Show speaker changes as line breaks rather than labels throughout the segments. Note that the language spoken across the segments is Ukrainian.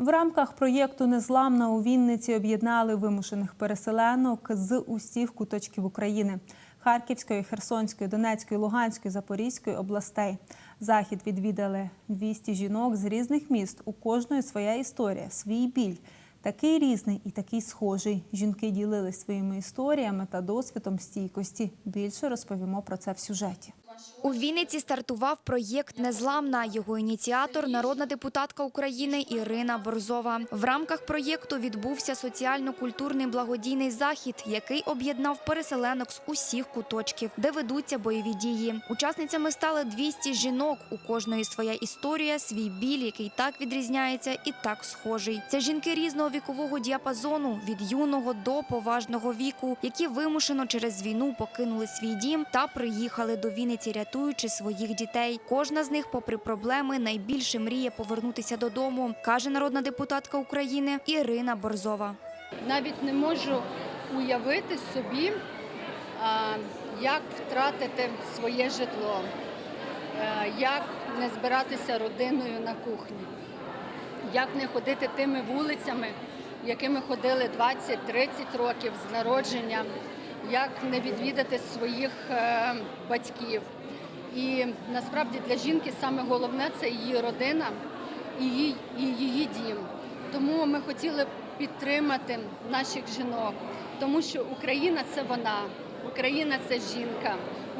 В рамках проєкту Незламна у Вінниці об'єднали вимушених переселенок з усіх куточків України Харківської, Херсонської, Донецької, Луганської, Запорізької областей. Захід відвідали 200 жінок з різних міст. У кожної своя історія, свій біль. Такий різний і такий схожий. Жінки ділились своїми історіями та досвідом стійкості. Більше розповімо про це в сюжеті.
У Вінниці стартував проєкт Незламна. Його ініціатор народна депутатка України Ірина Борзова. В рамках проєкту відбувся соціально-культурний благодійний захід, який об'єднав переселенок з усіх куточків, де ведуться бойові дії. Учасницями стали 200 жінок. У кожної своя історія, свій біль, який так відрізняється і так схожий. Це жінки різного вікового діапазону від юного до поважного віку, які вимушено через війну покинули свій дім та приїхали до Вінниці, рятуючи своїх дітей. Кожна з них, попри проблеми, найбільше мріє повернутися додому, каже народна депутатка України Ірина Борзова.
Навіть не можу уявити собі, як втратити своє житло, е, як не збиратися родиною на кухні, як не ходити тими вулицями, якими ходили 20-30 років з народження, як не відвідати своїх е, батьків. І насправді для жінки саме головне це її родина і її, і її дім. Тому ми хотіли підтримати наших жінок, тому що Україна це вона, Україна це жінка,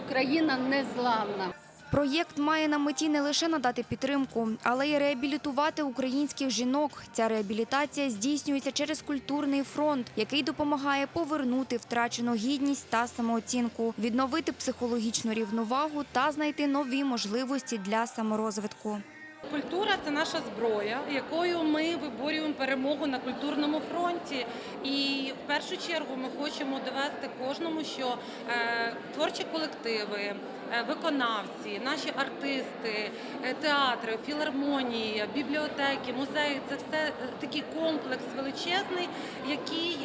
Україна незламна.
Проєкт має на меті не лише надати підтримку, але й реабілітувати українських жінок. Ця реабілітація здійснюється через культурний фронт, який допомагає повернути втрачену гідність та самооцінку, відновити психологічну рівновагу та знайти нові можливості для саморозвитку.
Культура це наша зброя, якою ми виборюємо перемогу на культурному фронті. І в першу чергу ми хочемо довести кожному, що е, творчі колективи, е, виконавці, наші артисти, е, театри, філармонії, бібліотеки, музеї це все такий комплекс величезний, який.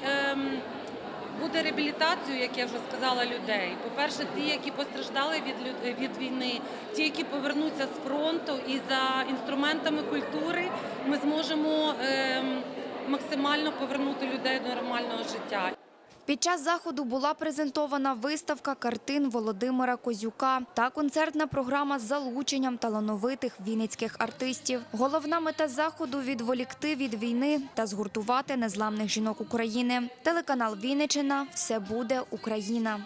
Буде реабілітацією, як я вже сказала, людей. По-перше, ті, які постраждали від від війни, ті, які повернуться з фронту, і за інструментами культури ми зможемо е, максимально повернути людей до нормального життя.
Під час заходу була презентована виставка картин Володимира Козюка та концертна програма з залученням талановитих вінницьких артистів. Головна мета заходу відволікти від війни та згуртувати незламних жінок України. Телеканал Вінничина все буде Україна.